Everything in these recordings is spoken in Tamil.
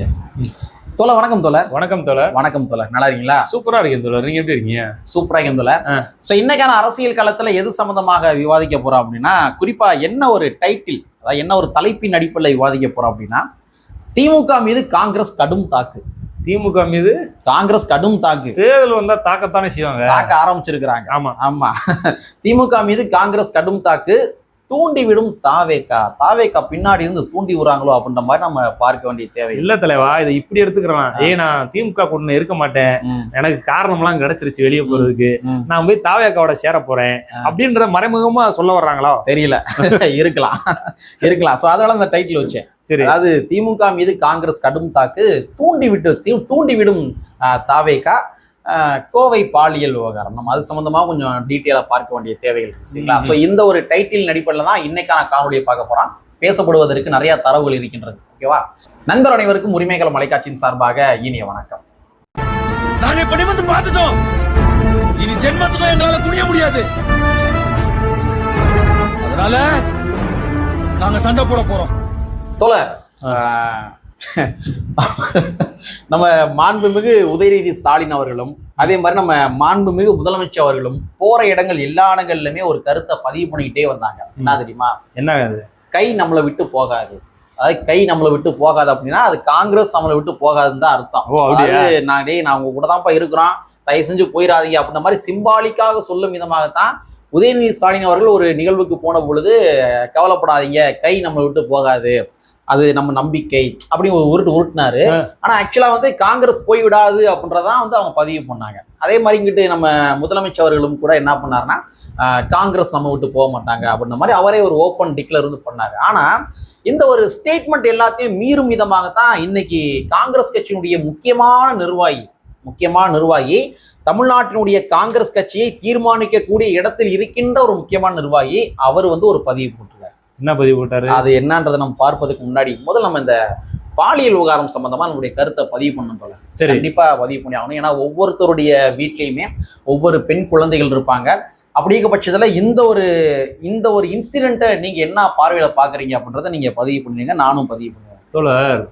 சரி தோல வணக்கம் தோலர் வணக்கம் தோழர். வணக்கம் தோலர் நல்லா இருக்கீங்களா? சூப்பரா இருக்கேன் தோழர். நீங்க எப்படி இருக்கீங்க? சூப்பரா இருக்கேன் தோலர். சோ இன்னைக்கான அரசியல் களத்துல எது சம்பந்தமாக விவாதிக்க போறோம் அப்படின்னா குறிப்பா என்ன ஒரு டைட்டில் அதாவது என்ன ஒரு தலைப்பின் அடிப்படையில் விவாதிக்க போறோம் அப்படின்னா திமுக மீது காங்கிரஸ் கடும் தாக்கு. திமுக மீது காங்கிரஸ் கடும் தாக்கு. தேர்தல் வந்தா தாக்கத்தானே செய்வாங்க. தாக்க ஆரம்பிச்சிருக்கிறாங்க. ஆமா. ஆமா. திமுக மீது காங்கிரஸ் கடும் தாக்கு. தூண்டி விடும் தாவேக்கா. தாவேக்கா பின்னாடி இருந்து தூண்டி விடுறாங்களோ அப்படின்ற மாதிரி நம்ம பார்க்க வேண்டிய தேவை இல்ல. தலைவா இதை இப்படி எடுத்துக்கிறேன்? ஏய் நான் திமுக கூட்டணி இருக்க மாட்டேன். எனக்கு காரணம்லாம் கிடைச்சிருச்சு வெளியே போறதுக்கு. நான் போய் தாவேக்காவோட சேர போறேன். அப்படின்ற மறைமுகமா சொல்ல வர்றாங்களோ? தெரியல. இருக்கலாம். இருக்கலாம். சோ அதனால அந்த டைட்டில் வச்சேன். சரி. அதாவது திமுக மீது காங்கிரஸ் கடும் தாக்கு தூண்டி விட்டு தூண்டி விடும் தாவேக்கா. கோவை பாலியல் விவகாரம். நம்ம அது சம்பந்தமா கொஞ்சம் டீட்டெயிலா பார்க்க வேண்டிய தேவைகள் இருக்கு சரிங்களா. ஸோ இந்த ஒரு டைட்டில் அடிப்படையில் தான் இன்னைக்கான காணொலியை பார்க்க போறோம். பேசப்படுவதற்கு நிறைய தரவுகள் இருக்கின்றது ஓகேவா நண்பர் அனைவருக்கும் உரிமைகள் மலைக்காட்சியின் சார்பாக இனிய வணக்கம். நாங்க பார்த்துட்டோம். இனி ஜென்மத்துக்கும் எங்களால குனிய முடியாது. அதனால நாங்க சண்டை போட போறோம். தோழர் ஆஹ், நம்ம மாண்புமிகு உதயநிதி ஸ்டாலின் அவர்களும் அதே மாதிரி நம்ம மாண்புமிகு முதலமைச்சர் அவர்களும் போற இடங்கள் எல்லா இடங்கள்லுமே ஒரு கருத்தை பதிவு பண்ணிக்கிட்டே வந்தாங்க. என்ன தெரியுமா? என்ன கை நம்மளை விட்டு போகாது. அதாவது கை நம்மளை விட்டு போகாது அப்படின்னா அது காங்கிரஸ் நம்மளை விட்டு போகாதுன்னு தான் அர்த்தம்? அதாவது நான் டேய் நான் உங்க கூட தான்ப்பா இருக்கிறோம். தயவு செஞ்சு போயிடாதீங்க அப்படின்ற மாதிரி சிம்பாலிக்காக சொல்லும் விதமாகத்தான் உதயநிதி ஸ்டாலின் அவர்கள் ஒரு நிகழ்வுக்கு போன பொழுது கவலைப்படாதீங்க கை நம்மளை விட்டு போகாது. அது நம்ம நம்பிக்கை அப்படி ஒரு உருட்டு உருட்டினாரு. ஆனா ஆக்சுவலா வந்து காங்கிரஸ் போய் விடாது அப்படின்றதான் வந்து அவங்க பதிவு பண்ணாங்க. அதே மாதிரி இங்கிட்டு நம்ம முதலமைச்சர் அவர்களும் கூட என்ன பண்ணாருன்னா காங்கிரஸ் நம்ம விட்டு போக மாட்டாங்க அப்படின்ற மாதிரி அவரே ஒரு ஓப்பன் டிக்ளர் வந்து பண்ணாரு. ஆனா இந்த ஒரு ஸ்டேட்மெண்ட் எல்லாத்தையும் மீறும் விதமாகத்தான் இன்னைக்கு காங்கிரஸ் கட்சியினுடைய முக்கியமான நிர்வாகி முக்கியமான நிர்வாகி தமிழ்நாட்டினுடைய காங்கிரஸ் கட்சியை தீர்மானிக்கக்கூடிய இடத்தில் இருக்கின்ற ஒரு முக்கியமான நிர்வாகி அவர் வந்து ஒரு பதிவு போட்டிருக்காரு. என்ன பதிவு போட்டாரு? அது என்னன்றதை நம்ம பார்ப்பதுக்கு முன்னாடி முதல்ல நம்ம இந்த பாலியல் விவகாரம் சம்பந்தமா நம்மளுடைய கருத்தை பதிவு பண்ணணும் போல. சரி. கண்டிப்பா பதிவு பண்ணி ஆகணும் ஏன்னா ஒவ்வொருத்தருடைய வீட்லயுமே ஒவ்வொரு பெண் குழந்தைகள் இருப்பாங்க. அப்படி இருக்க பட்சத்துல இந்த ஒரு இந்த ஒரு இன்சிடென்ட்டை நீங்க என்ன பார்வையில பாக்குறீங்க அப்படின்றத நீங்க பதிவு பண்ணுவீங்க நானும் பதிவு பண்ணுவேன். தோழர்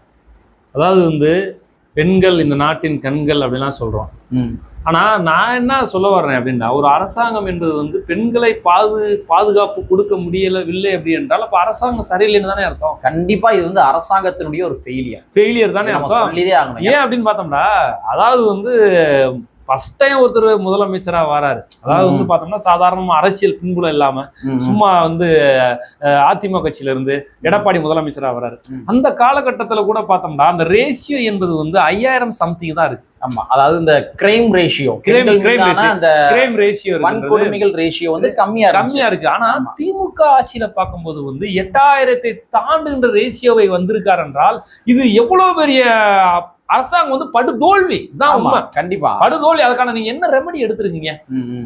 அதாவது வந்து பெண்கள் இந்த நாட்டின் கண்கள் அப்படிலாம் சொல்றோம். ம், ஆனா நான் என்ன சொல்ல வர்றேன் அப்படின்னா ஒரு அரசாங்கம் என்பது வந்து பெண்களை பாது பாதுகாப்பு கொடுக்க முடியலவில்லை அப்படி என்றால் அப்ப அரசாங்கம் சரியில்லைன்னு தானே அர்த்தம்? கண்டிப்பா இது வந்து அரசாங்கத்தினுடைய ஒரு ஃபெயிலியர் ஃபெயிலியர் தானே நம்ம சொல்லிதே ஆகணும். ஏன் அப்படின்னு பார்த்தோம்னா அதாவது வந்து ஃபர்ஸ்ட் டைம் ஒருத்தர் முதலமைச்சரா வராரு. அதாவது வந்து பார்த்தோம்னா சாதாரணமா அரசியல் பின்புலம் இல்லாம சும்மா வந்து அதிமுக கட்சியில இருந்து எடப்பாடி முதலமைச்சரா வராரு. அந்த காலகட்டத்துல கூட பார்த்தோம்னா அந்த ரேஷியோ என்பது வந்து ஐயாயிரம் சம்திங் தான் இருக்கு. ஆமா. அதாவது இந்த கிரைம் ரேஷியோ crime ratio. அந்த கிரைம் ரேஷியோ வன்கொடுமைகள் ரேஷியோ வந்து கம்மியா. கம்மியா இருக்கு. ஆனா. திமுக ஆட்சியில பார்க்கும்போது வந்து எட்டாயிரத்தை தாண்டுகின்ற ரேஷியோவை வந்திருக்கார் என்றால் இது எவ்வளவு பெரிய அரசாங்கம் வந்து படுதோல்வி. தான் உண்மை. கண்டிப்பா. படுதோல்வி அதுக்கான நீங்க என்ன ரெமெடி எடுத்திருக்கீங்க.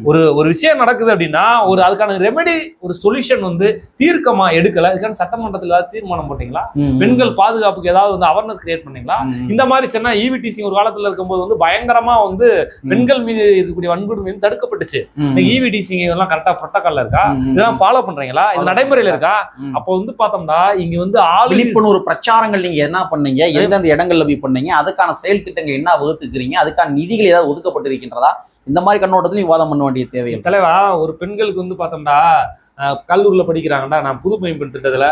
ஒரு ஒரு விஷயம் நடக்குது அப்படின்னா ஒரு அதுக்கான ரெமெடி ஒரு சொல்யூஷன் வந்து தீர்க்கமா எடுக்கல. அதுக்கான சட்டமன்றத்தில் ஏதாவது தீர்மானம் போட்டீங்களா. பெண்கள் பாதுகாப்புக்கு ஏதாவது வந்து அவேர்னஸ் கிரியேட் பண்ணீங்களா. இந்த மாதிரி சொன்னா ஈவிடிசி ஒரு காலத்துல இருக்கும்போது வந்து பயங்கரமா வந்து பெண்கள் மீது இருக்கக்கூடிய வன்கொடுமை வந்து தடுக்கப்பட்டுச்சு. இன்னைக்கு ஈவிடிசி எல்லாம் கரெக்டா புரோட்டோகால்ல இருக்கா. இதெல்லாம் ஃபாலோ பண்றீங்களா? இது நடைமுறையில இருக்கா. அப்போ வந்து பார்த்தோம்னா இங்க வந்து ஆளு விழிப்புணர்வு பிரச்சாரங்கள் நீங்க என்ன பண்ணீங்க? எந்தெந்த இடங்கள்ல போய் பண்ணீங்க? அதுக்கான செயல் திட்டங்கள் என்ன வகுத்துக்கிறீங்க? அதுக்கான நிதிகள் ஏதாவது ஒதுக்கப்பட்டிருக்கின்றதா? இந்த மாதிரி கண்ணோட்டத்திலையும் விவாதம் பண்ண வேண்டிய தேவை தலைவா ஒரு பெண்களுக்கு வந்து பார்த்தோம்னா கல்லூரில படிக்கிறாங்கடா நான் புது பயன்பெண் திட்டத்துல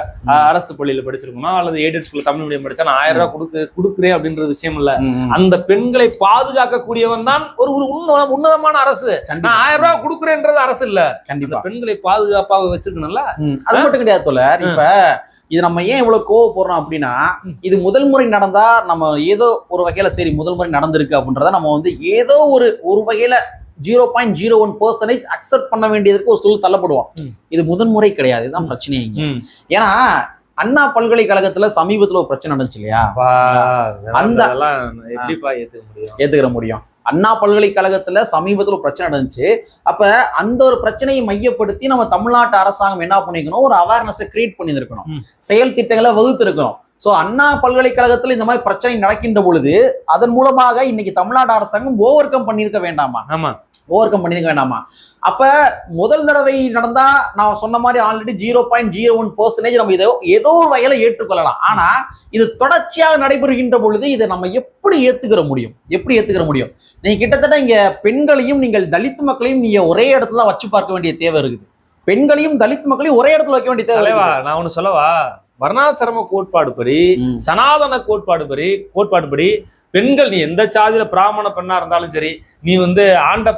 அரசு பள்ளியில படிச்சிருக்கணும். அல்லது எய்டட் ஸ்கூல்ல தமிழ் மீடியம் படிச்சா நான் ஆயிரம் ரூபாய் கொடுக்கு கொடுக்குறேன் அப்படின்ற விஷயம் இல்ல. அந்த பெண்களை பாதுகாக்கக்கூடியவன் தான் ஒரு ஒரு உன்ன- உன்னதமான அரசு. நான் ஆயிரம் ரூபாய் கொடுக்குறேன்றது அரசு இல்ல. கண்டிப்பா. பெண்களை பாதுகாப்பாக வச்சிருக்கணும்ல. அது மட்டும் கிடையாது தோழர். இப்ப இது நம்ம ஏன் இவ்வளவு கோவப்படுறோம் அப்படின்னா இது முதல் முறை நடந்தா நம்ம ஏதோ ஒரு வகையில சரி முதல் முறை நடந்திருக்கு அப்படின்றத நம்ம வந்து ஏதோ ஒரு ஒரு வகையில zero point zero one percentage accept பண்ண வேண்டியதுக்கு ஒரு சொல் தள்ளப்படுவோம். இது முதல் முறை கிடையாது இதுதான் பிரச்சனையே. ஏன்னா அண்ணா பல்கலைக்கழகத்துல சமீபத்துல ஒரு பிரச்சனை நடந்துச்சு இல்லையா? அந்த- ஏத்துக்கிற முடியும். அண்ணா பல்கலைக்கழகத்துல சமீபத்துல ஒரு பிரச்சனை நடந்துச்சு. அப்ப அந்த ஒரு பிரச்சனையை மையப்படுத்தி நம்ம தமிழ்நாட்டு அரசாங்கம் என்ன பண்ணிக்கணும்? ஒரு அவேர்னஸை கிரியேட் பண்ணியிருக்கணும். செயல் திட்டங்களை வகுத்திருக்கணும். சோ அண்ணா பல்கலைக்கழகத்துல இந்த மாதிரி பிரச்சனை நடக்கின்ற பொழுது அதன் மூலமாக இன்னைக்கு தமிழ்நாடு அரசாங்கம் ஓவர் கம் பண்ணியிருக்க வேண்டாமா? ஆமா. ஓவர் கம் பண்ணிருக்க வேண்டாமா? அப்ப முதல் தடவை நடந்தா நான் சொன்ன மாதிரி already zero point zero one percentage நம்ம இதை ஏதோ ஒரு வகையில ஏற்றுக்கொள்ளலாம். ஆனா இது தொடர்ச்சியாக நடைபெறுகின்ற பொழுது இதை நம்ம எப்படி ஏத்துக்கிற முடியும்? எப்படி ஏத்துக்கிற முடியும்? நீங்க கிட்டத்தட்ட இங்க பெண்களையும் நீங்கள் தலித் மக்களையும் நீங்க ஒரே இடத்துல வச்சு பார்க்க வேண்டிய தேவை இருக்குது. பெண்களையும் தலித் மக்களையும் ஒரே இடத்துல வைக்க வேண்டிய தேவை. நான் ஒண்ணு சொல்லவா? வர்ணாசிரம கோட்பாடு படி. சனாதன கோட்பாடு படி கோட்பாடு படி பெண்கள் நீ எந்த சாதியில் பிராமண பெண்ணாக இருந்தாலும் சரி நீ வந்து ஆண்ட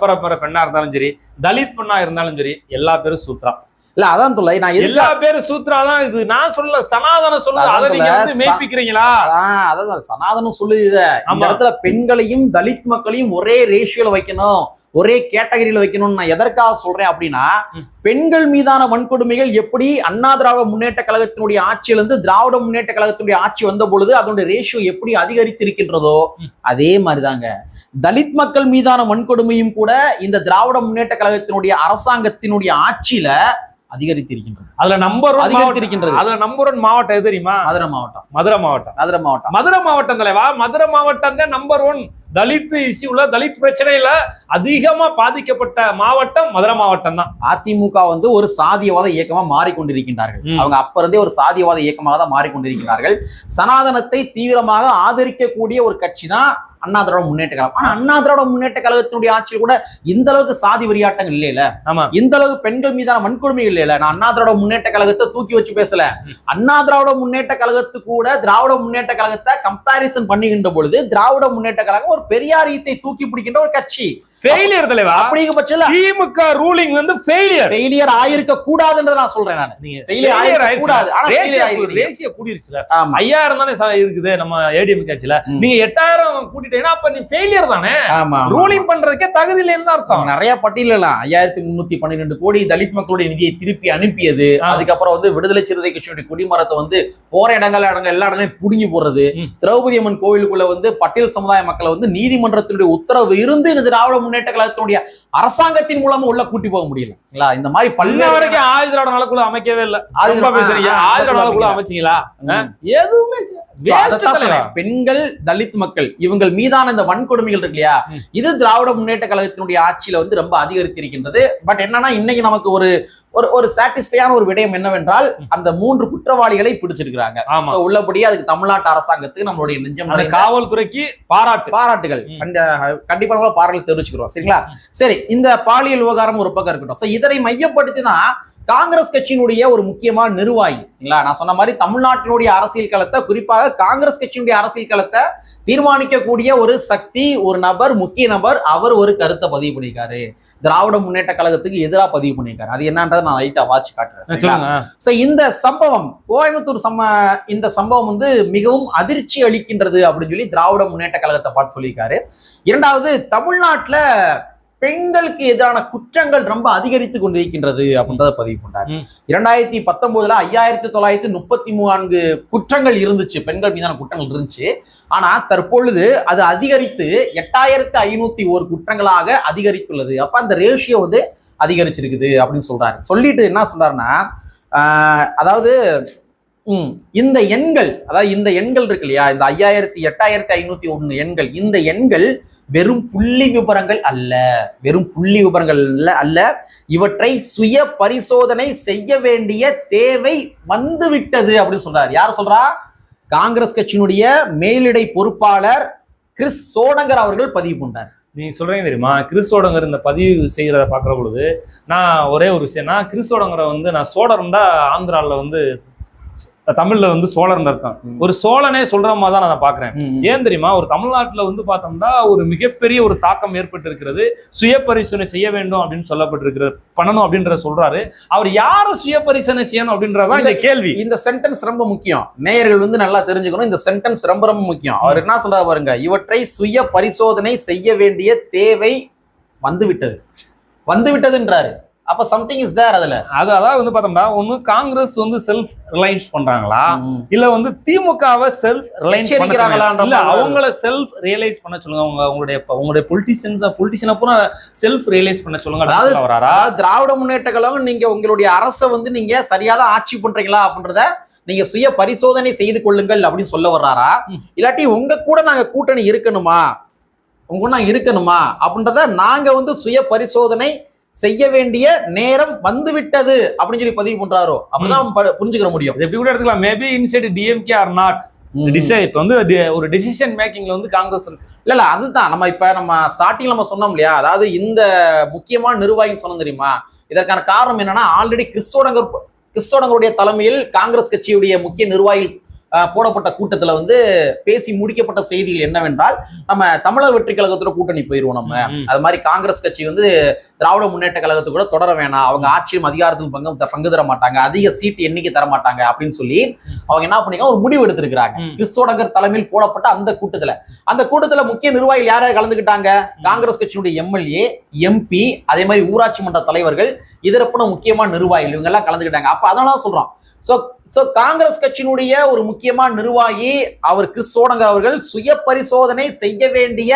பெண்ணாக இருந்தாலும் சரி தலித் பெண்ணாக இருந்தாலும் சரி எல்லா பேரும் சூத்ரா. இல்ல அதான் தொல்லை நான் எல்லா பேரும் சூத்ரா தான் இது நான் சொல்லல சனாதன அதான் அதை நீங்க சொல்ல, வந்து மெய்ப்பிக்கிறீங்களா அதான் சனாதனம் சொல்லுது இத. இந்த. இடத்துல பெண்களையும் தலித் மக்களையும் ஒரே ரேஷியோல வைக்கணும் ஒரே கேட்டகரியில வைக்கணும்னு நான் எதற்காக சொல்றேன் அப்படின்னா. பெண்கள் மீதான வன்கொடுமைகள் எப்படி அண்ணா திராவிட முன்னேற்ற கழகத்தினுடைய ஆட்சியிலிருந்து திராவிட முன்னேற்ற கழகத்தினுடைய ஆட்சி வந்த பொழுது அதனுடைய ரேஷியோ எப்படி அதிகரித்திருக்கின்றதோ அதே மாதிரிதாங்க தலித் மக்கள் மீதான வன்கொடுமையும் கூட இந்த திராவிட முன்னேற்ற கழகத்தினுடைய அரசாங்கத்தினுடைய ஆட்சியில அதிகரித்திருக்கின்றது. அதுல நம்பர் அதிகரித்திருக்கின்றது. அதுல நம்பர் ஒன் மாவட்டம் எது தெரியுமா? மதுரை மாவட்டம். மதுரை மாவட்டம். மதுரை மாவட்டம். மதுரை மாவட்டம் தலைவா மதுரை மாவட்டம் தான் நம்பர் ஒன் தலித் இஷ்யூல தலித் பிரச்சனையில அதிகமா பாதிக்கப்பட்ட மாவட்டம் மதுரை மாவட்டம் தான். அதிமுக வந்து ஒரு சாதியவாத இயக்கமா மாறிக்கொண்டிருக்கின்றார்கள். அவங்க அப்ப இருந்தே ஒரு சாதியவாத இயக்கமாக தான் மாறிக்கொண்டிருக்கிறார்கள் சனாதனத்தை தீவிரமாக ஆதரிக்கக்கூடிய ஒரு கட்சி தான் அண்ணா திராவிட முன்னேற்ற கழகம். ஆனா அண்ணா திராவிட முன்னேற்ற கழகத்தினுடைய ஆட்சியில் கூட இந்த அளவுக்கு சாதி வெறியாட்டங்கள் இல்லையில. ஆமா. இந்த அளவுக்கு பெண்கள் மீதான வன்கொடுமை இல்லையில. நான் அண்ணா திராவிட முன்னேற்ற கழகத்தை தூக்கி வச்சு பேசல. அண்ணா திராவிட முன்னேற்ற கழகத்து கூட திராவிட முன்னேற்ற கழகத்தை கம்பேரிசன் பண்ணுகின்ற பொழுது திராவிட முன்னேற்ற கழகம் ஒரு பெரியாரியத்தை தூக்கி பிடிக்கின்ற ஒரு கட்சி. ஃபெயிலியர் தலைவா? அப்படிங்கிற பட்சத்துல திமுக ரூலிங் வந்து ஃபெயிலியர் ஃபெயிலியர் ஆயிருக்க கூடாதுன்றத நான் சொல்றேன் நான். failure ஆயிருக்க. கூடாது. ஆனா கூடிருச்சுல. ஆமா. ஐயாயிரம் தானே இருக்குது நம்ம ஏடிஎம் கட்சியில. நீங்க எட்டாயிரம் கூட்டிட்டீங்கன்னா அப்ப நீ ஃபெயிலியர் தானே? ரூலிங் பண்றதுக்கே தகுதி இல்லைன்னு அர்த்தம். நிறைய பட்டியலாம் ஐயாயிரத்தி முன்னூத்தி பன்னிரெண்டு கோடி தலித் மக்களுடைய நிதியை திருப்பி அனுப்பியது. அதுக்கப்புறம் வந்து விடுதலை சிறுத்தை கட்சியுடைய குடிமரத்தை வந்து போற இடங்கள் இடங்கள் எல்லா இடங்களையும் புடுங்கி போடுறது. திரௌபதி அம்மன் கோவிலுக்குள்ள வந்து பட்டியல் சமுதாய மக்களை வந்து நீதிமன்றத்தினுடைய உத்தரவு இருந்து இந்த திராவிட முன்னேற்ற கழகத்தினுடைய அரசாங்கத்தின் மூலமா உள்ள கூட்டி போக முடியல. இந்த மாதிரி பல்வேறு வரைக்கும் ஆயுதரோட நலக்குழு அமைக்கவே இல்ல. ஆயுத- அமைக்கல. அமைச்சீங்களா. எதுவுமே பெண்கள் தலித் மக்கள் இவங்கள் மீதான இந்த வன்கொடுமைகள் இருக்கு இல்லையா. இது திராவிட முன்னேற்ற கழகத்தினுடைய ஆட்சியில வந்து ரொம்ப அதிகரித்திருக்கின்றது. பட் என்னன்னா இன்னைக்கு நமக்கு ஒரு ஒரு ஒரு சாட்டிஸ்ஃபையான ஒரு விடயம் என்னவென்றால் அந்த மூன்று குற்றவாளிகளை பிடிச்சிருக்கிறாங்க. உள்ளபடியே அதுக்கு தமிழ்நாட்டு அரசாங்கத்துக்கு நம்மளுடைய நெஞ்சம் காவல்துறைக்கு பாராட்டு. பாராட்டுகள். அந்த கண்டிப்பா நம்ம பாராட்டு தெரிவிச்சுக்கிறோம். சரிங்களா? சரி இந்த பாலியல் விவகாரம் ஒரு பக்கம் இருக்கட்டும். சோ இதனை மையப்படுத்தி தான் காங்கிரஸ் கட்சியினுடைய ஒரு முக்கியமான நிர்வாகி. நான் சொன்ன மாதிரி தமிழ்நாட்டினுடைய அரசியல் களத்தை குறிப்பாக காங்கிரஸ் கட்சியினுடைய அரசியல் களத்தை தீர்மானிக்கக்கூடிய ஒரு சக்தி ஒரு நபர் முக்கிய நபர் அவர் ஒரு கருத்தை பதிவு பண்ணியிருக்காரு. திராவிட முன்னேற்ற கழகத்துக்கு எதிராக பதிவு பண்ணியிருக்காரு. அது என்னன்றதை நான் லைட்டா வாட்சி காட்டுறேன் சோ இந்த சம்பவம் கோயம்புத்தூர் சம்ம இந்த சம்பவம் வந்து மிகவும் அதிர்ச்சி அளிக்கின்றது அப்படின்னு சொல்லி திராவிட முன்னேற்ற கழகத்தை பார்த்து சொல்லியிருக்காரு. இரண்டாவது தமிழ்நாட்டுல பெண்களுக்கு எதிரான குற்றங்கள் ரொம்ப அதிகரித்து கொண்டிருக்கின்றது அப்படின்றத பதிவு பண்றாரு. ம். இரண்டாயிரத்தி பத்தொன்பதுல ஐயாயிரத்தி தொள்ளாயிரத்தி முப்பத்தி நான்கு குற்றங்கள் இருந்துச்சு. பெண்கள் மீதான குற்றங்கள் இருந்துச்சு. ஆனா தற்பொழுது அது அதிகரித்து எட்டாயிரத்து ஐநூத்தி ஒரு குற்றங்களாக அதிகரித்துள்ளது. அப்ப அந்த ரேஷியோ வந்து அதிகரிச்சிருக்குது அப்படின்னு சொல்றாரு. சொல்லிட்டு என்ன சொல்றாருன்னா அதாவது இந்த எண்கள் அதாவது இந்த எண்கள் இருக்கு இல்லையா? இந்த ஐயாயிரத்தி எட்டாயிரத்தி ஐநூத்தி ஒண்ணு எண்கள். இந்த எண்கள் வெறும் புள்ளி விவரங்கள் அல்ல. வெறும் புள்ளி விவரங்கள் அல்ல அல்ல. இவற்றை சுய பரிசோதனை செய்ய வேண்டிய தேவை வந்துவிட்டது அப்படின்னு சொல்றாரு. யார் சொல்றா? காங்கிரஸ் கட்சியினுடைய மேலிடை பொறுப்பாளர் கிறிஸ் சோடங்கர் அவர்கள் பதிவு பண்றார். நீ சொல்றீங்க தெரியுமா? கிறிஸ்தோடங்கிற இந்த பதிவு செய்யறத பாக்குற பொழுது நான் ஒரே ஒரு விஷயம் நான் கிறிஸ்தோடங்கிற வந்து நான் சோழர்ந்தா ஆந்திராவில் வந்து தமிழ்ல வந்து சோழர்னு அர்த்தம். ஒரு சோழனே சொல்ற மாதிரி தான் நான் பாக்குறேன். ஏன் தெரியுமா? ஒரு தமிழ்நாட்டுல வந்து பார்த்தோம்னா ஒரு மிகப்பெரிய ஒரு தாக்கம் ஏற்பட்டு இருக்கிறது சுய பரிசோதனை செய்ய வேண்டும் அப்படின்னு சொல்லப்பட்டிருக்கிறது பண்ணணும் அப்படின்றத சொல்றாரு. அவர் யாரை சுய பரிசோதனை செய்யணும் அப்படின்றதான் இந்த கேள்வி. இந்த சென்டென்ஸ் ரொம்ப முக்கியம். நேயர்கள் வந்து நல்லா தெரிஞ்சுக்கணும். இந்த சென்டென்ஸ் ரொம்ப ரொம்ப முக்கியம். அவர் என்ன சொல்றாரு பாருங்க? இவற்றை சுய பரிசோதனை செய்ய வேண்டிய தேவை வந்துவிட்டது. வந்துவிட்டதுன்றாரு. அப்ப சம்திங் இஸ் தேர் அதுல. அது அதாவது வந்து பார்த்தோம்னா ஒண்ணு காங்கிரஸ் வந்து செல்ஃப் ரிலையன்ஸ் பண்றாங்களா. இல்ல வந்து திமுகவை செல்ஃப் ரிலையன்ஸ் இல்ல அவங்கள செல்ஃப் ரியலைஸ் பண்ண சொல்லுங்க. அவங்க உங்களுடைய உங்களுடைய பொலிட்டிஷியன்ஸ் பொலிட்டிஷியனை பூரா செல்ஃப் ரியலைஸ் பண்ண சொல்லுங்க. வராரா? திராவிட முன்னேற்ற கழகம் நீங்க உங்களுடைய அரசை வந்து நீங்க சரியாதான் ஆட்சி பண்றீங்களா அப்படின்றத நீங்க சுய பரிசோதனை செய்து கொள்ளுங்கள் அப்படின்னு சொல்ல வர்றாரா. இல்லாட்டி உங்க கூட நாங்க கூட்டணி இருக்கணுமா? உங்க இருக்கணுமா? அப்படின்றத நாங்க வந்து சுய பரிசோதனை செய்ய வேண்டிய நேரம் வந்துவிட்டது அப்படின்னு சொல்லி பதிவு பண்றாரோ அப்பதான் புரிஞ்சுக்கிற முடியும். எப்படி கூட எடுத்துக்கலாம். Maybe inside DMK or not இப்போ வந்து ஒரு டெசிஷன் மேக்கிங்ல வந்து காங்கிரஸ் இல்ல இல்ல அதுதான். நம்ம இப்ப நம்ம ஸ்டார்டிங்ல நம்ம சொன்னோம் இல்லையா? அதாவது இந்த முக்கியமான நிர்வாகின்னு சொன்னோம் தெரியுமா? இதற்கான காரணம் என்னன்னா ஆல்ரெடி கிறிஸ்தோடங்கர் கிறிஸ்தோடங்கருடைய தலைமையில் காங்கிரஸ் கட்சியுடைய முக்கிய நிர்வாகிகள் போடப்பட்ட கூட்டத்துல வந்து பேசி முடிக்கப்பட்ட செய்திகள் என்னவென்றால் நம்ம தமிழக வெற்றி கழகத்தோட கூட்டணி போயிருவோம் நம்ம. அது மாதிரி காங்கிரஸ் கட்சி வந்து திராவிட முன்னேற்ற கழகத்துக்கு கூட தொடர வேணாம். அவங்க ஆட்சியும் அதிகாரத்திலும் பங்கு பங்கு தர மாட்டாங்க. அதிக சீட் எண்ணிக்கை தர மாட்டாங்க அப்படின்னு சொல்லி அவங்க என்ன பண்ணிருக்காங்க ஒரு முடிவு எடுத்திருக்கிறாங்க. ம். கிறிஸ்தோடங்கர் தலைமையில் போடப்பட்ட அந்த கூட்டத்துல. அந்த கூட்டத்துல முக்கிய நிர்வாகிகள் யாராவது கலந்துக்கிட்டாங்க? காங்கிரஸ் கட்சியினுடைய எம்எல்ஏ எம்பி அதே மாதிரி ஊராட்சி மன்ற தலைவர்கள் இதரப்புன முக்கியமான நிர்வாகிகள் இவங்க எல்லாம் கலந்துக்கிட்டாங்க. அப்ப அதனால சொல்றோம். சோ ஸோ காங்கிரஸ் கட்சியினுடைய ஒரு முக்கியமான நிர்வாகி அவர் கிறிஸ் சோடங்கர் அவர்கள் சுய பரிசோதனை செய்ய வேண்டிய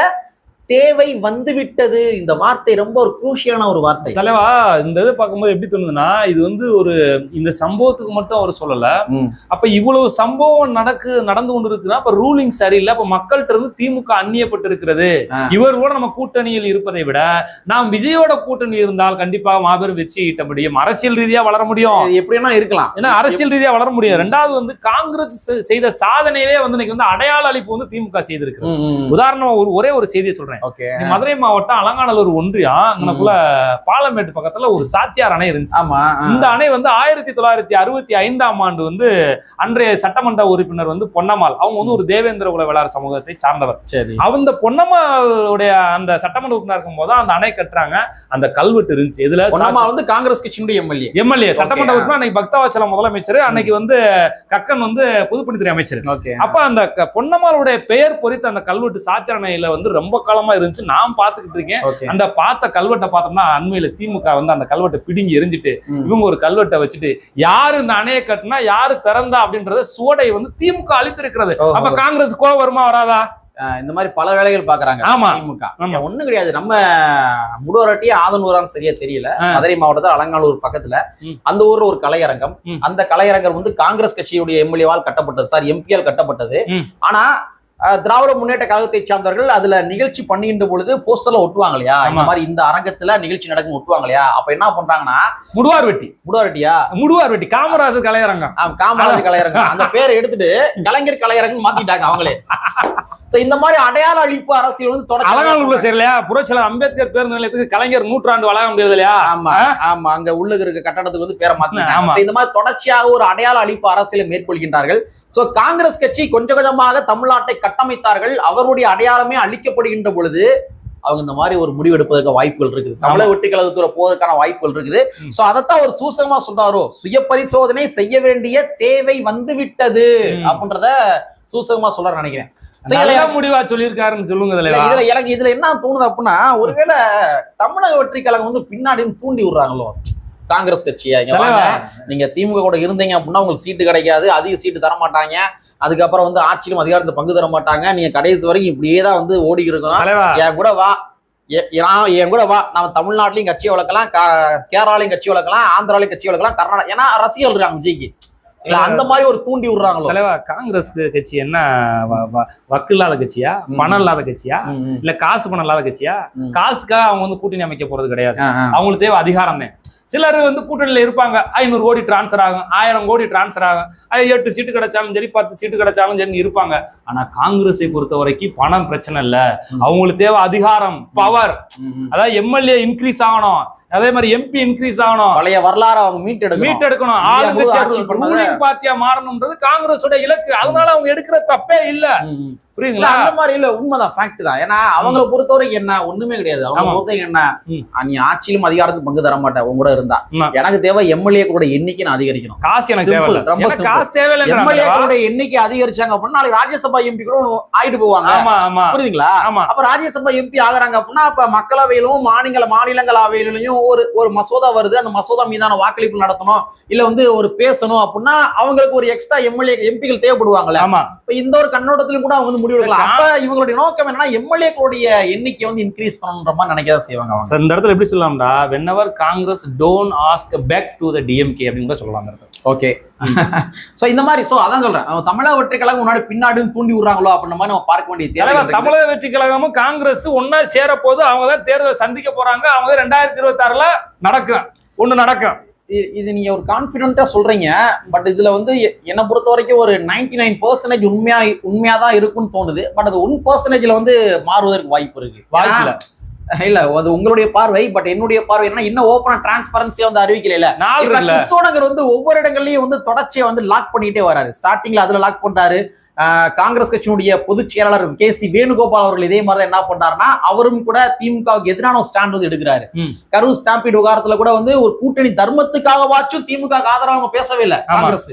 தேவை வந்துவிட்டது. இந்த வார்த்தை ரொம்ப ஒரு குரூஷியலான ஒரு வார்த்தை. தலைவா இந்த இது பார்க்கும்போது எப்படி தோணுதுன்னா இது வந்து ஒரு இந்த சம்பவத்துக்கு மட்டும் அவர் சொல்லல. அப்ப இவ்வளவு சம்பவம் நடக்கு நடந்து கொண்டு இருக்குன்னா அப்ப ரூலிங் சரியில்லை. அப்ப மக்கள்கிட்ட இருந்து திமுக அந்நியப்பட்டு இருக்கிறது. இவர் கூட நம்ம கூட்டணியில் இருப்பதை விட நாம் விஜயோட கூட்டணி இருந்தால் கண்டிப்பாக மாபெரும் வெற்றி ஈட்ட முடியும் அரசியல் ரீதியா வளர முடியும். எப்படின்னா இருக்கலாம். ஏன்னா அரசியல் ரீதியா வளர முடியும் ரெண்டாவது வந்து காங்கிரஸ் செய்த சாதனையிலே வந்து இன்னைக்கு வந்து அடையாள அளிப்பு வந்து திமுக செய்திருக்கு. உதாரணமா ஒரு ஒரே ஒரு செய்தியை சொல்றேன். இன்னைக்கு மதுரை மாவட்டம் அலங்காநல்லூர் ஒன்றியம் அங்கனக்குள்ள பாலமேட்டு பக்கத்துல ஒரு சாத்தியார் அணை இருந்துச்சு. இந்த அணை வந்து ஆயிரத்தி தொள்ளாயிரத்தி அறுபத்தி ஐந்தாம் ஆண்டு வந்து அன்றைய சட்டமன்ற உறுப்பினர் வந்து பொன்னம்மாள். அவங்க வந்து ஒரு தேவேந்திர குல வேளாளர் சமூகத்தை சார்ந்தவர். சரி. அவங்க பொன்னம்மாளுடைய அந்த சட்டமன்ற உறுப்பினர் இருக்கும் போது அந்த அணை கட்டுறாங்க. அந்த கல்வெட்டு இருந்துச்சு. இதுல வந்து காங்கிரஸ் கட்சியினுடைய எம்எல்ஏ. எம்எல்ஏ. சட்டமன்ற. உறுப்பினர் அன்னைக்கு பக்தவாச்சலம் முதலமைச்சர் அன்னைக்கு வந்து கக்கன் வந்து பொதுப்பணித்துறை அமைச்சர். அப்ப அந்த பொன்னம்மாளுடைய பெயர் பொறித்த அந்த கல்வெட்டு சாத்திர அணையில வந்து ரொம்ப காலமா இருந்துச்சு நான் பார்த்துக்கிட்டு இருக்கேன் அந்த பார்த்த கல்வெட்டை பார்த்தோம்னா அண்மையில திமுக வந்து அந்த கல்வெட்டை பிடுங்கி எரிஞ்சிட்டு. இவங்க ஒரு கல்வெட்டை வச்சுட்டு யாரு இந்த அணையை கட்டினா யாரு திறந்தா அப்படின்றத சுவடை வந்து திமுக அளித்திருக்கிறது ஓஹோ. அப்ப காங்கிரஸ் கோவம் வருமா வராதா இந்த மாதிரி பல வேலைகள் பாக்குறாங்க ஆமா. திமுக. ஒண்ணும் கிடையாது நம்ம முடவரட்டி ஆதனூரான்னு சரியா தெரியல. மதுரை மாவட்டத்தில் அலங்காநல்லூர் பக்கத்துல. அந்த ஊர்ல ஒரு கலையரங்கம். அந்த கலையரங்கம் வந்து காங்கிரஸ் கட்சியுடைய எம்எல்ஏவால் கட்டப்பட்டது சார் எம்பியால் கட்டப்பட்டது. ஆனா திராவிட முன்னேற்ற கழகத்தை சார்ந்தவர்கள் அதுல நிகழ்ச்சி பண்ணுகின்ற பொழுது போஸ்டர்ல ஒட்டுவாங்க இல்லையா இந்த. மாதிரி இந்த அரங்கத்துல நிகழ்ச்சி நடக்கும் ஒட்டுவாங்க இல்லையா அப்ப என்ன பண்றாங்கன்னா முடுவார் வெட்டி. முடவரட்டியா முடுவார் வெட்டி. காமராஜர் கலையரங்கம். காமராஜர் கலையரங்கம். அந்த பேரை எடுத்துட்டு கலைஞர் கலையரங்கம் மாத்திட்டாங்க அவங்களே. இந்த மாதிரி அடையாள அழிப்பு அரசியல் வந்து தொடர்ச்சி. சரியில்லையா புரட்சியாளர் அம்பேத்கர் பேருந்து நிலையத்துக்கு கலைஞர் நூற்றாண்டு வளாகம் முடியாது இல்லையா ஆமா ஆமா. அங்க உள்ள இருக்க கட்டடத்துக்கு வந்து பேரை So, இந்த மாதிரி தொடர்ச்சியாக ஒரு அடையாள அழிப்பு அரசியலை மேற்கொள்கின்றார்கள். சோ காங்கிரஸ் கட்சி கொஞ்சம் கொஞ்சமாக தமிழ்நாட்டை கட்டமைத்தார்கள் அவருடைய அடையாளமே அழிக்கப்படுகின்ற பொழுது அவங்க இந்த மாதிரி ஒரு முடிவு எடுப்பதற்கு வாய்ப்புகள் இருக்குது. தமிழக வெற்றி கழகத்தோட போவதற்கான வாய்ப்புகள் இருக்குது. சோ அதைத்தான் ஒரு சூசகமா சொல்றாரோ சுய பரிசோதனை செய்ய வேண்டிய தேவை வந்து விட்டது. அப்படின்றத சூசகமா சொல்ற நினைக்கிறேன். முடிவா சொல்லியிருக்காருன்னு சொல்லுங்க இதுல. எனக்கு இதுல என்ன தோணுது அப்படின்னா ஒருவேளை தமிழக வெற்றி கழகம் வந்து பின்னாடி தூண்டி விடுறாங்களோ? காங்கிரஸ் கட்சியா? இங்க வாங்க. நீங்க திமுக கூட இருந்தீங்க அப்படின்னா உங்களுக்கு சீட்டு கிடைக்காது அதிக சீட்டு தர மாட்டாங்க அதுக்கப்புறம் வந்து ஆட்சியிலும் அதிகாரத்துல பங்கு தர மாட்டாங்க. நீங்க கடைசி வரைக்கும் இப்படியே தான் வந்து ஓடி இருக்கணும். என் கூட வா. நான் என் கூட வா. நம்ம தமிழ்நாட்டிலையும் கட்சி வளர்க்கலாம். கேரளாலையும் கட்சி வளர்க்கலாம். ஆந்திராலையும் கட்சி வளர்க்கலாம். கர்நாடகா ஏன்னா ரசிகர்கள் இருக்காங்க விஜய்க்கு. இல்ல அந்த மாதிரி ஒரு தூண்டி விடுறாங்களோ? தலைவா காங்கிரஸ் கட்சி என்ன வக்கு இல்லாத கட்சியா. பணம் இல்லாத கட்சியா. இல்ல காசு பணம் இல்லாத கட்சியா. காசுக்காக அவங்க வந்து கூட்டணி அமைக்க போறது கிடையாது. அவங்களுக்கு தேவை அதிகாரம் தான். சிலர் வந்து கூட்டணியில இருப்பாங்க. ஐநூறு கோடி டிரான்ஸ்ஃபர் ஆகும். ஆயிரம் கோடி டிரான்ஸ்ஃபர் ஆகும். எட்டு சீட்டு கிடைச்சாலும் சரி பத்து சீட்டு கிடைச்சாலும் சரி இருப்பாங்க. ஆனா காங்கிரஸை பொறுத்த வரைக்கும் பணம் பிரச்சனை இல்ல. அவங்களுக்கு தேவை அதிகாரம் பவர். அதாவது எம்எல்ஏ இன்க்ரீஸ் ஆகணும். அதே மாதிரி எம்பி இன்க்ரீஸ் ஆகணும். பழைய வரலாறு அவங்க மீட்டெடுக்கணும். மீட் எடுக்கணும் ஆளுங்கட்சி. ரூலிங் பார்ட்டியா மாறணும்ன்றது காங்கிரஸோட இலக்கு. அதனால அவங்க எடுக்கிற தப்பே. இல்ல, புரியுதுங்களா? அந்த மாதிரி இல்ல உண்மைதான் ஃபேக்ட் தான். ஏன்னா அவங்கள பொறுத்தவரைக்கும் என்ன ஒண்ணுமே கிடையாது. அவங்க. பொறுத்தவரைக்கும் என்ன நீ ஆட்சியிலும் அதிகாரத்துக்கு பங்கு தர மாட்டேன் உங்க கூட இருந்தா. எனக்கு தேவை எம்எல்ஏ கூட எண்ணிக்கை நான் அதிகரிக்கணும். காசு எனக்கு தேவையில்ல. ரொம்ப. காசு தேவையில்லை எம்எல்ஏ கூட எண்ணிக்கை அதிகரிச்சாங்க அப்படின்னா நாளைக்கு ராஜ்யசபா எம்பி கூட ஆயிட்டு போவாங்க. புரியுதுங்களா? அப்ப ராஜ்யசபா எம்பி ஆகுறாங்க அப்படின்னா அப்ப மக்களவையிலும் மாநில மாநிலங்களவையிலும் ஒரு ஒரு மசோதா வருது. அந்த மசோதா மீதான வாக்களிப்பு நடத்தணும். இல்ல வந்து ஒரு பேசணும் அப்படின்னா அவங்களுக்கு ஒரு எக்ஸ்ட்ரா எம்எல்ஏ எம்பிகள் தேவைப்படுவாங்கல்ல. இப்ப இந்த ஒரு கண்ணோட்டத்திலும் கூட அவங்க வந்து முடிவு எடுக்கலாம் அப்ப இவங்களுடைய நோக்கம் என்னன்னா எம்எல்ஏக்களுடைய எண்ணிக்கை வந்து இன்க்ரீஸ் பண்ணணுன்ற மாதிரி நினைக்கதான் செய்வாங்க So, இந்த இடத்துல எப்படி சொல்லலாம்டா? Whenever Congress don't ask back to the DMK அப்படின்னு கூட சொல்லலாம் இந்த ஓகே சோ இந்த மாதிரி சோ அதான் சொல்றேன். தமிழக வெற்றி கழகம் முன்னாடி பின்னாடி தூண்டி விடுறாங்களோ அப்படின்ற மாதிரி நம்ம பார்க்க வேண்டிய தேவை. தமிழக வெற்றி கழகமும் காங்கிரஸ் ஒன்னா சேர போது அவங்க தான் தேர்தலை சந்திக்க போறாங்க. அவங்க ரெண்டாயிரத்தி இருபத்தி ஆறுல நடக்கும் ஒண்ணு நடக்கும் இது நீங்க ஒரு கான்பிடென்ட்டா சொல்றீங்க பட் இதுல வந்து என்னை பொறுத்த வரைக்கும் ஒரு 99% நைன் பர்சன்டேஜ் உண்மையா உண்மையா தான் இருக்கும்னு தோணுது. பட் அது ஒன் பர்சன்டேஜ்ல வந்து மாறுவதற்கு வாய்ப்பு இருக்கு. இல்ல அது உங்களுடைய பார்வை பட் என்னுடைய பார்வை என்ன இன்னும் ஓப்பனா டிரான்ஸ்பரன்சியா வந்து அறிவிக்கல கிறிஸ்தோனகர் வந்து ஒவ்வொரு இடங்கள்லயும் வந்து தொடர்ச்சியா வந்து லாக் பண்ணிட்டே வராரு. ஸ்டார்டிங்ல அதுல லாக் பண்றாரு. காங்கிரஸ் கட்சியினுடைய பொதுச் செயலாளர் கே சி வேணுகோபால் அவர்கள் இதே மாதிரி என்ன பண்றாருன்னா அவரும் கூட திமுகவுக்கு எதிரான ஸ்டாண்ட் வந்து எடுக்கிறாரு. கரூர் ஸ்டாம்பீட் விவகாரத்துல கூட வந்து ஒரு கூட்டணி தர்மத்துக்காகவாச்சும் திமுக ஆதரவு அவங்க பேசவே இல்லை. காங்கிரஸ்.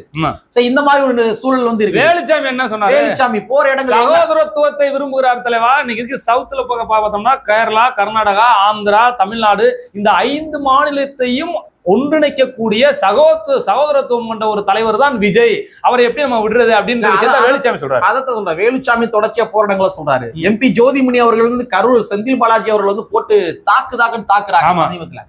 இந்த மாதிரி ஒரு சூழல் வந்து இருக்கு வேலுச்சாமி என்ன சொன்னாரு? வேலுச்சாமி போற இடங்கள் சகோதரத்துவத்தை விரும்புகிறார் தலைவா. இன்னைக்கு இருக்கு சவுத்துல போக பார்த்தோம்னா கேரளா கர்நாடகா ஆந்திரா தமிழ்நாடு இந்த ஐந்து மாநிலத்தையும் ஒன்றிணைக்கக்கூடிய சகோதர சகோதரத்துவம் கொண்ட ஒரு தலைவர் தான் விஜய். அவரை எப்படி நம்ம விடுறது அப்படின்ற நான் விஷயத்த வேலுச்சாமி சொல்றாரு. அதை சொல்றேன். வேலுச்சாமி தொடர்ச்சியா போராட்டங்களை சொல்றாரு. எம்பி ஜோதிமணி அவர்கள் வந்து கரூர் செந்தில் பாலாஜி அவர்கள் வந்து போட்டு தாக்கு தாக்குன்னு தாக்குறாங்க. சமீபத்துல.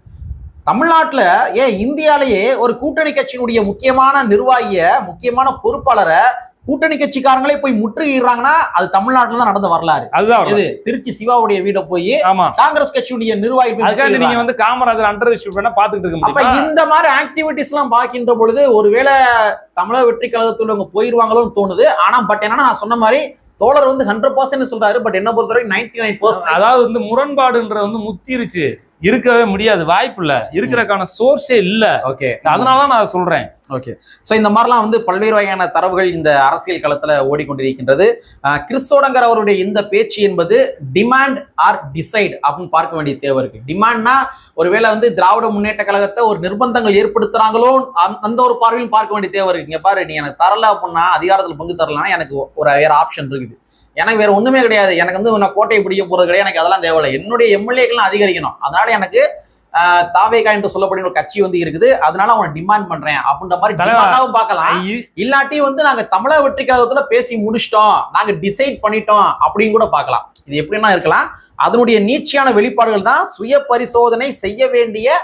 தமிழ்நாட்டுல ஏன் இந்தியாலேயே ஒரு கூட்டணி கட்சியினுடைய முக்கியமான நிர்வாகிய முக்கியமான பொறுப்பாளரை கூட்டணி கட்சிக்காரங்களே போய் முற்றுகிறாங்கன்னா அது தமிழ்நாட்டுல தான் நடந்த வரலாறு. அதுதான். இது திருச்சி சிவாவுடைய வீட போய் ஆமா. காங்கிரஸ் கட்சியுடைய நிர்வாகி நீங்க. வந்து காமராஜர் அண்டர் பண்ண பாத்துக்கிட்டு இருக்க அப்ப இந்த மாதிரி ஆக்டிவிட்டிஸ் எல்லாம் பார்க்கின்ற பொழுது ஒருவேளை தமிழக வெற்றி கழகத்துல அவங்க போயிருவாங்களோன்னு தோணுது. ஆனா பட் என்னன்னா நான் சொன்ன மாதிரி தோழர் வந்து ஹண்ட்ரட் பர்சன்ட் சொல்றாரு பட் என்ன பொறுத்தவரைக்கும் நைன்டி நைன் பர்சன்ட் அதாவது வந்து முரண்பாடுன்ற வந்து முத்திருச்சு. இருக்கவே முடியாது வாய்ப்பு இல்ல இருக்கிறதுக்கான சோர்ஸே இல்ல. ஓகே. அதனாலதான் நான் அதை சொல்றேன். ஓகே. ஸோ இந்த மாதிரிலாம் வந்து பல்வேறு வகையான தரவுகள் இந்த அரசியல் களத்துல ஓடிக்கொண்டிருக்கின்றது. கிறிஸ்தோடங்கர் அவருடைய இந்த பேச்சு என்பது டிமாண்ட் ஆர் டிசைட் அப்படின்னு பார்க்க வேண்டிய தேவை இருக்கு. டிமாண்ட்னா ஒருவேளை வந்து திராவிட முன்னேற்ற கழகத்தை ஒரு நிர்பந்தங்கள் ஏற்படுத்துறாங்களோ அந்த- அந்த ஒரு பார்வையும் பார்க்க வேண்டிய தேவை இருக்கு. இங்க பாரு நீ எனக்கு தரல அப்படின்னா அதிகாரத்துல பங்கு தரலன்னா எனக்கு ஒரு வேற ஆப்ஷன் இருக்குது. எனக்கு வேற ஒண்ணுமே கிடையாது. எனக்கு வந்து நான் கோட்டையை பிடிக்க போறது கிடையாது. எனக்கு அதெல்லாம் தேவையில்லை. என்னுடைய எம்எல்ஏக்கெல்லாம் அதிகரிக்கணும். அதனால எனக்கு தாவேகா என்று சொல்லக்கூடிய ஒரு கட்சி வந்து இருக்குது. அதனால அவனை டிமாண்ட் பண்றேன் அப்படின்ற மாதிரி டிமாண்டாவும் பார்க்கலாம். இல்லாட்டி வந்து நாங்க தமிழக வெற்றி கழகத்துல பேசி முடிச்சிட்டோம். நாங்க டிசைட் பண்ணிட்டோம் அப்படின்னு கூட பார்க்கலாம். இது எப்படின்னா இருக்கலாம். அதனுடைய நீட்சியான வெளிப்பாடுகள் தான் சுய பரிசோதனை செய்ய வேண்டிய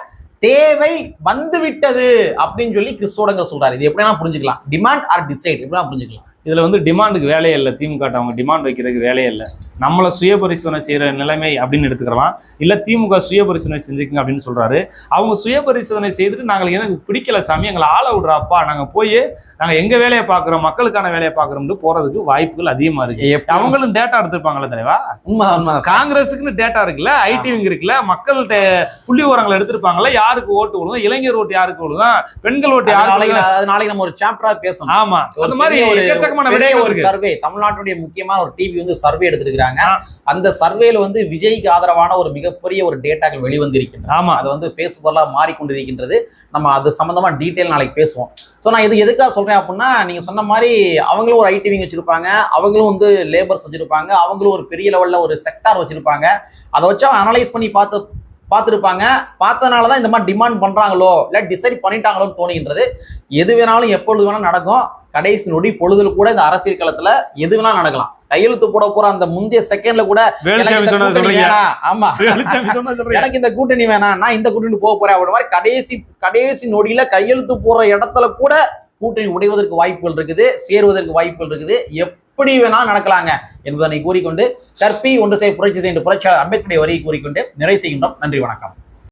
தேவை வந்து விட்டது அப்படின்னு சொல்லி கிறிஸ்தோடங்க சொல்றாரு. இது எப்படின்னா புரிஞ்சுக்கலாம். டிமாண்ட் ஆர் டிசைட் எப்படின்னா புரிஞ்சுக்கலாம். இதுல வந்து டிமாண்டுக்கு வேலையே இல்லை திமுக அவங்க டிமாண்ட் வைக்கிறதுக்கு வேலையே இல்லை. நம்மளை சுய பரிசோதனை செய்யற நிலைமை அப்படின்னு எடுத்துக்கலாம். இல்ல திமுக சுய பரிசோதனை செஞ்சுக்குங்க அப்படின்னு சொல்றாரு. அவங்க சுய பரிசோதனை செய்துட்டு நாங்களுக்கு எனக்கு பிடிக்கல சாமி எங்களை ஆள விடுறாப்பா நாங்க போய் நாங்க எங்க வேலையை பாக்குறோம் மக்களுக்கான வேலையை பாக்குறோம்னு போறதுக்கு வாய்ப்புகள் அதிகமா இருக்கு. அவங்களும் டேட்டா எடுத்திருப்பாங்களா தலைவா? காங்கிரஸுக்குன்னு டேட்டா இருக்குல்ல ஐடிவிங்க இருக்குல்ல மக்கள்கிட்ட புள்ளி விவரங்களை எடுத்திருப்பாங்கல்ல யாருக்கு ஓட்டு விழுகும்? இளைஞர் ஓட்டு யாருக்கு விழுகும்? பெண்கள் ஓட்டு யாருக்கு நாளைக்கு விழுகும்? அது நாளைக்கு நம்ம ஒரு சாப்டரா பேசணும். ஆமா அந்த மாதிரி எக்கச்சக்கமான விடயங்கள் ஒரு சர்வே தமிழ்நாட்டுடைய முக்கியமான ஒரு டிவி வந்து சர்வே எடுத்திருக்கிறாங்க. அந்த சர்வேல வந்து விஜய்க்கு ஆதரவான ஒரு மிகப்பெரிய ஒரு டேட்டாக்கள் வெளிவந்திருக்கின்றன. ஆமா. அது வந்து பேசுபொருளா மாறிக்கொண்டிருக்கின்றது. நம்ம அது சம்பந்தமா டீட்டெயில் நாளைக்கு பேசுவோம். ஸோ நான் இது எதுக்காக சொல்றேன் அப்படின்னா நீங்க சொன்ன மாதிரி அவங்களும் ஒரு ஐடி விங் வச்சிருப்பாங்க. அவங்களும் வந்து லேபர்ஸ் வச்சிருப்பாங்க. அவங்களும் ஒரு பெரிய லெவல்ல ஒரு செக்டார் வச்சிருப்பாங்க. அதை வச்சு அனலைஸ் பண்ணி பார்த்து பார்த்துருப்பாங்க. பார்த்தனால தான் இந்த மாதிரி டிமாண்ட் பண்றாங்களோ இல்லை டிசைட் பண்ணிட்டாங்களோன்னு தோணுகின்றது எது வேணாலும் எப்பொழுது வேணாலும் நடக்கும். கடைசி நொடி பொழுதுல கூட இந்த அரசியல் களத்துல எது வேணாலும் நடக்கலாம். கையெழுத்து போட போற அந்த முந்தைய செகண்ட்ல கூட. ஆமா. எனக்கு இந்த கூட்டணி வேணாம். நான் இந்த கூட்டணி போக போறேன் அப்படி மாதிரி கடைசி கடைசி நொடியில கையெழுத்து போற இடத்துல கூட கூட்டணி உடைவதற்கு வாய்ப்புகள் இருக்குது சேருவதற்கு வாய்ப்புகள் இருக்குது. எப்படி வேணாலும் நடக்கலாங்க என்பதனை கூறிக்கொண்டு கற்பி ஒன்று செய்ய புரட்சி செய்கின்ற புரட்சியாளர் அம்பேத்கருடைய வரியை கூறிக்கொண்டு நிறைவு செய்கின்றோம். நன்றி வணக்கம்.